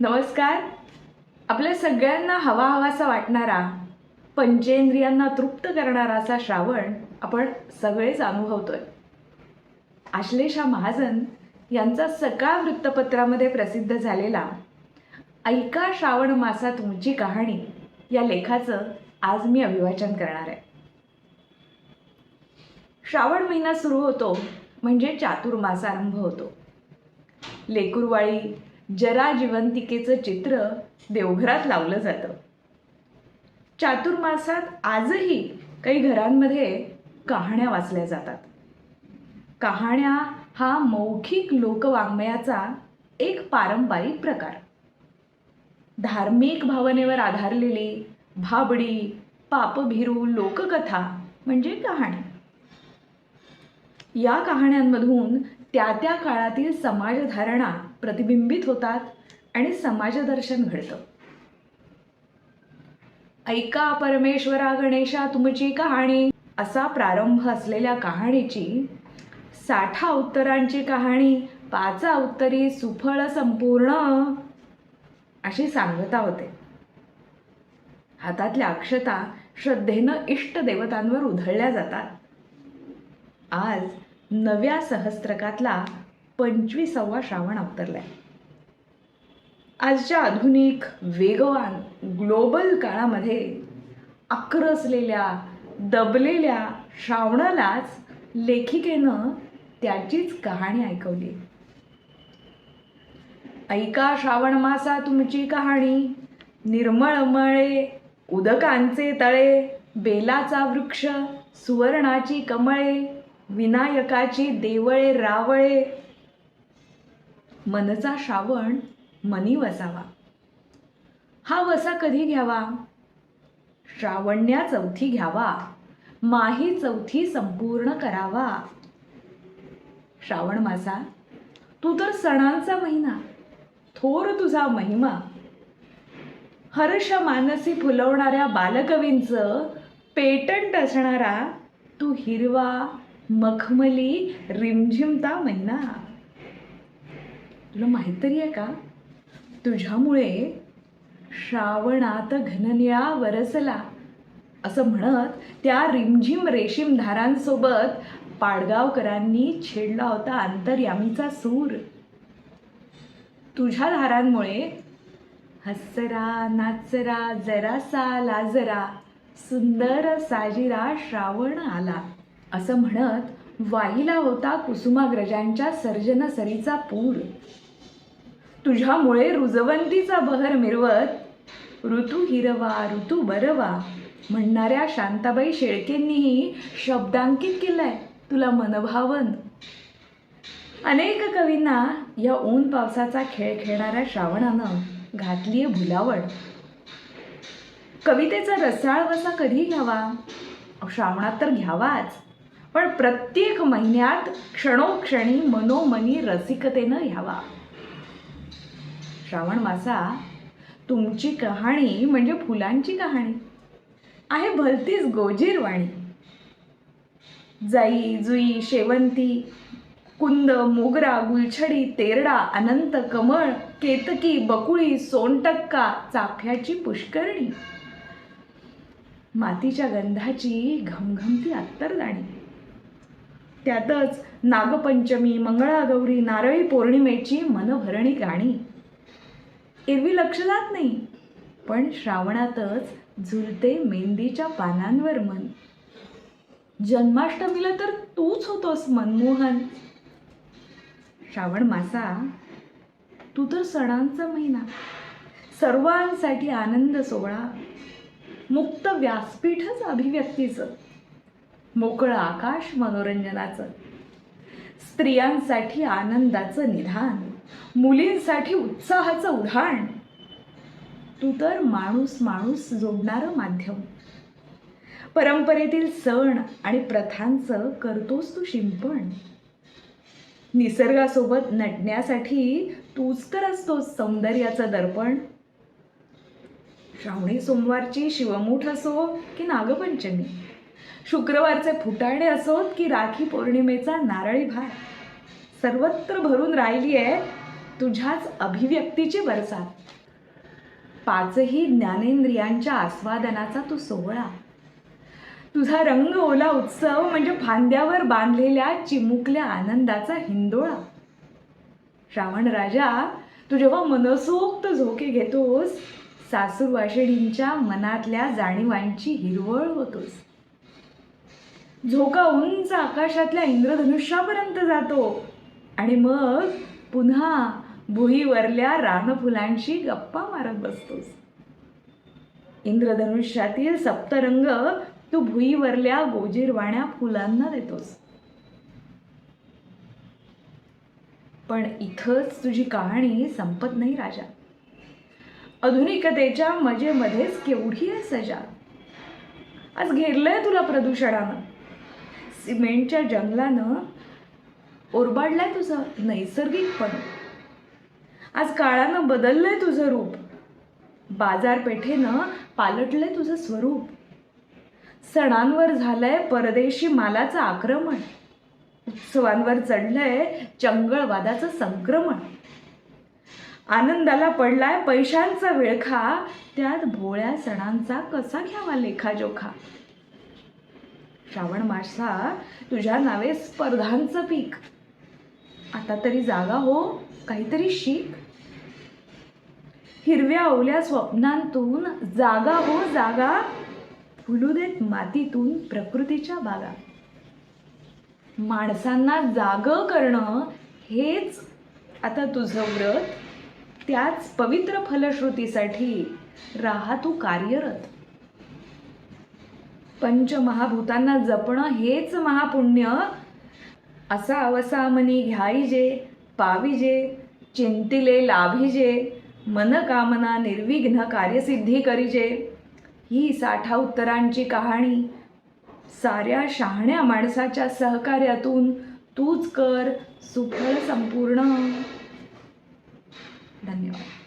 नमस्कार. आपल्या सगळ्यांना हवा हवासा वाटणारा पंचेंद्रियांना तृप्त करणारा असा श्रावण आपण सगळेच अनुभवतोय. आश्लेषा महाजन यांचा सकाळ वृत्तपत्रामध्ये प्रसिद्ध झालेला ऐका श्रावण मासा तुमची कहाणी या लेखाचं आज मी अभिवाचन करणार आहे. श्रावण महिना सुरू होतो म्हणजे चातुर्मास आरंभ होतो. लेकुरवाळी जरा जिवंतिकेचं चित्र देवघरात लावलं जातं. चातुर्मासात आजही काही घरांमध्ये कहाण्या वाचल्या जातात. कहाण्या हा मौखिक लोकवाङ्मयाचा एक पारंपरिक प्रकार. धार्मिक भावनेवर आधारलेली भाबडी पापभिरू लोककथा म्हणजे कहाणी. या कहाण्यांमधून त्या त्या काळातील समाजधारणा प्रतिबिंबित होतात आणि समाजदर्शन घडतं. ऐका परमेश्वरा गणेशा तुमची कहाणी. असा प्रारंभ असलेल्या कहाणीची साठा उत्तरांची कहाणी पाचा उत्तरी सुफळ संपूर्ण अशी सांगता होते. हातातल्या अक्षता श्रद्धेनं इष्ट देवतांवर उधळल्या जातात. आज नव्या सहस्त्रकातला पंचवीसावा श्रावण अवतरलाय. आजच्या आधुनिक वेगवान ग्लोबल काळामध्ये आक्रसलेल्या दबलेल्या श्रावणालाच लेखिकेनं त्याचीच कहाणी ऐकवली. ऐका श्रावण मासा तुमची कहाणी. निर्मळमळे उदकांचे तळे बेलाचा वृक्ष सुवर्णाची कमळे. विनायकाची देवळे रावळे. मनचा श्रावण मनी वसावा. हा वसा कधी घ्यावा? श्रावण्या चौथी घ्यावा. माही चौथी संपूर्ण करावा. श्रावण मासा तू तर सणांचा महिना. थोर तुझा महिमा. हर्ष मानसी फुलवणाऱ्या बालकवींचं पेटंट असणारा तू हिरवा. मखमली रिमझिमता महिना. तुला माहीत तरी आहे का? तुझ्यामुळे श्रावणात घननिळा वरसला. असं म्हणत त्या रिमझिम रेशीम धारांसोबत पाडगावकरांनी छेडला होता अंतर्यामीचा सूर. तुझ्या धारांमुळे हसरा नाचरा जरासा लाजरा सुंदर साजिरा श्रावण आला. असं म्हणत वाहिला होता कुसुमाग्रजांच्या सर्जनसरीचा पूर. तुझ्यामुळे रुजवंतीचा बहर मिरवत ऋतू हिरवा ऋतू बरवा म्हणणाऱ्या शांताबाई शेळकेंनीही शब्दांकित केलंय तुला मनभावन. अनेक कवींना या ऊन पावसाचा खेळ खेळणाऱ्या श्रावणानं घातलीय भुलावड कवितेचा रसाळ वसा कधी घ्यावा. श्रावणात तर घ्यावाच. पण प्रत्येक महिन्यात क्षणोक्षणी मनोमनी रसिकतेनं घ्यावा श्रावण मासा तुमची कहाणी म्हणजे फुलांची कहाणी. आहे भलतीच गोजीरवाणी जाई जुई शेवंती कुंद मोगरा गुलछडी तेरडा अनंत कमळ केतकी बकुळी सोनटक्का चाफ्याची पुष्करणी. मातीच्या गंधाची घमघमती अत्तरदाणी. त्यातच नागपंचमी मंगळागौरी नारळी पौर्णिमेची मनभरणी गाणी. एरवी लक्ष जात नाही पण श्रावणातच झुलते मेहंदीच्या पानांवर मन. जन्माष्टमीला तर तूच होतोस मनमोहन. श्रावण मासा तू तर सणांचा महिना. सर्वांसाठी आनंद सोहळा. मुक्त व्यासपीठच अभिव्यक्तीचं. मोकळं आकाश मनोरंजनाचं. स्त्रियांसाठी आनंदाचं निधान. मुलींसाठी उत्साहाचं उधाण. तू तर माणूस माणूस जोडणारं माध्यम. परंपरेतील सण आणि प्रथांचं करतोस तू शिंपण. निसर्गासोबत नटण्यासाठी तूच तर असतोस सौंदर्याचं दर्पण. श्रावणी सोमवारची शिवमूठ असो की नागपंचमी. शुक्रवारचे फुटाणे असोत की राखी पौर्णिमेचा नारळी भार सर्वत्र भरून राहिली आहे तुझ्याच अभिव्यक्तीची बरसात. पाचही ज्ञानेंद्रियांच्या आस्वादनाचा तू सोहळा. तुझा रंग ओला उत्सव म्हणजे फांद्यावर बांधलेल्या चिमुकल्या आनंदाचा हिंदोळा. श्रावण राजा तू जेव्हा मनसोक्त झोके घेतोस सासूर वाशिणींच्या मनातल्या जाणीवांची हिरवळ होतोस. झोका उंच आकाशातल्या इंद्रधनुष्यापर्यंत जातो. आणि मग पुन्हा भुईवरल्या रानफुलांशी गप्पा मारत बसतोस. इंद्रधनुष्यातील सप्तरंग तू भुईवरल्या गोजीरवाण्या फुलांना देतोस. पण इथंच तुझी कहाणी संपत नाही राजा. आधुनिकतेच्या मजेमध्येच केवढी आहे सजा. आज घेरलंय तुला प्रदूषणानं. सिमेंटच्या जंगलानं ओरबाडलाय तुझं नैसर्गिकपण आज काळानं बदललंय तुझं रूप. बाजारपेठेनं पालटलंय तुझं स्वरूप. सणांवर झालंय परदेशी मालाचं आक्रमण. उत्सवांवर चढलंय चंगळवादाचं संक्रमण. आनंदाला पडलाय पैशांचा विळखा त्यात भोळ्या सणांचा कसा घ्यावा लेखाजोखा? श्रावण मासा तुझ्या नावे स्पर्धांचं पीक. आता तरी जागा हो काहीतरी शिक. हिरव्या ओल्या स्वप्नांतून जागा हो जागा. फुलू देत मातीतून प्रकृतीच्या बागा. माणसांना जाग करणं हेच आता तुझं व्रत. त्याच पवित्र फलश्रुतीसाठी राहा तू कार्यरत. पंचमहाभूतांना जपणं हेच महापुण्य. असा अवसा मनी घ्याईजे पाविजे चिंतिले लाभिजे मनकामना निर्विघ्न कार्यसिद्धी करिजे. ही साठा उत्तरांची कहाणी. साऱ्या शहाण्या माणसाच्या सहकार्यातून तूच कर सुफळ संपूर्ण. धन्यवाद.